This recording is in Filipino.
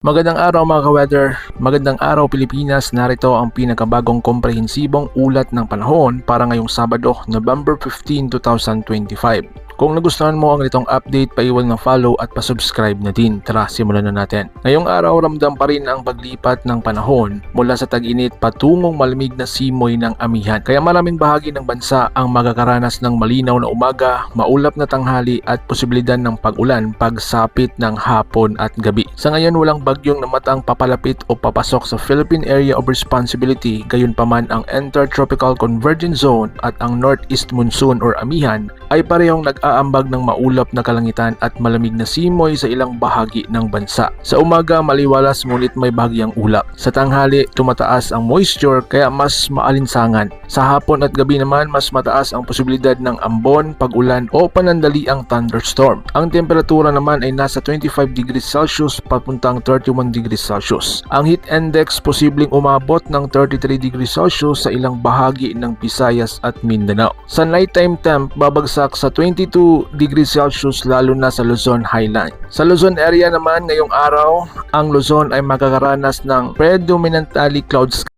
Magandang araw mga ka-weather, magandang araw Pilipinas, narito ang pinakabagong komprehensibong ulat ng panahon para ngayong Sabado, November 15, 2025. Kung nagustuhan mo ang itong update, paiwan ng follow at pasubscribe na din. Tara, simulan na natin. Ngayong araw, ramdam pa rin ang paglipat ng panahon mula sa tag-init patungong malamig na simoy ng amihan. Kaya maraming bahagi ng bansa ang magkakaranas ng malinaw na umaga, maulap na tanghali at posibilidad ng pag-ulan pagsapit ng hapon at gabi. Sa ngayon, walang bagyong namatang papalapit o papasok sa Philippine Area of Responsibility, gayunpaman ang Intertropical Convergence Zone at ang Northeast Monsoon or Amihan ay parehong nag-aambag ng maulap na kalangitan at malamig na simoy sa ilang bahagi ng bansa. Sa umaga, maliwalas ngunit may bahagyang ulap. Sa tanghali, tumataas ang moisture kaya mas maalinsangan. Sa hapon at gabi naman, mas mataas ang posibilidad ng ambon, pag-ulan o panandali ang thunderstorm. Ang temperatura naman ay nasa 25 degrees Celsius papuntang 31 degrees Celsius. Ang heat index posibleng umabot ng 33 degrees Celsius sa ilang bahagi ng Visayas at Mindanao. Sa nighttime temp, babagsak sa 22 degrees Celsius lalo na sa Luzon Highland. Sa Luzon area naman ngayong araw, ang Luzon ay makakaranas ng predominantly cloud sky